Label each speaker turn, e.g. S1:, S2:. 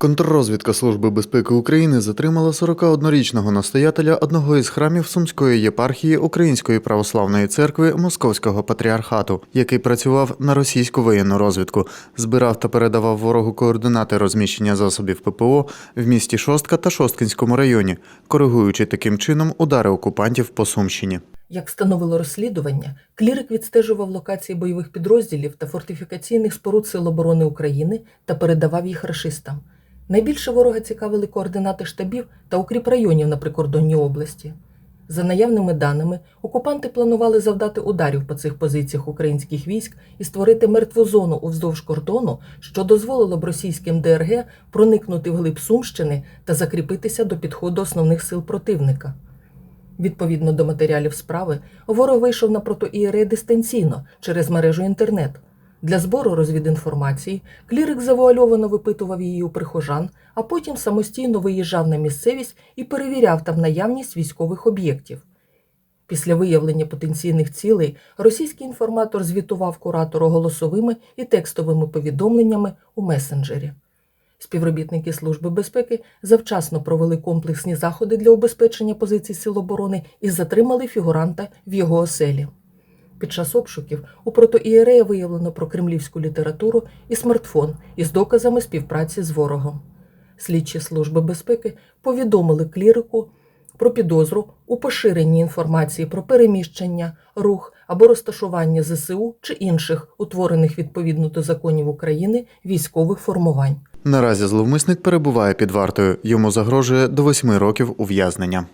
S1: Контррозвідка Служби безпеки України затримала 41-річного настоятеля одного із храмів Сумської єпархії Української православної церкви Московського патріархату, який працював на російську воєнну розвідку, збирав та передавав ворогу координати розміщення засобів ППО в місті Шостка та Шосткинському районі, коригуючи таким чином удари окупантів по Сумщині.
S2: Як встановило розслідування, клірик відстежував локації бойових підрозділів та фортифікаційних споруд Сил оборони України та передавав їх рашистам. Найбільше ворога цікавили координати штабів та укріпрайонів на прикордонній області. За наявними даними, окупанти планували завдати ударів по цих позиціях українських військ і створити мертву зону уздовж кордону, що дозволило б російським ДРГ проникнути вглиб Сумщини та закріпитися до підходу основних сил противника. Відповідно до матеріалів справи, ворог вийшов на протоієреї дистанційно через мережу інтернет. Для збору розвідінформації клірик завуальовано випитував її у прихожан, а потім самостійно виїжджав на місцевість і перевіряв там наявність військових об'єктів. Після виявлення потенційних цілей російський інформатор звітував куратору голосовими і текстовими повідомленнями у месенджері. Співробітники Служби безпеки завчасно провели комплексні заходи для убезпечення позицій Сил оборони і затримали фігуранта в його оселі. Під час обшуків у протоієрея виявлено про кремлівську літературу і смартфон із доказами співпраці з ворогом. Слідчі Служби безпеки повідомили клірику про підозру у поширенні інформації про переміщення, рух або розташування ЗСУ чи інших, утворених відповідно до законів України, військових формувань.
S1: Наразі зловмисник перебуває під вартою. Йому загрожує до 8 років ув'язнення.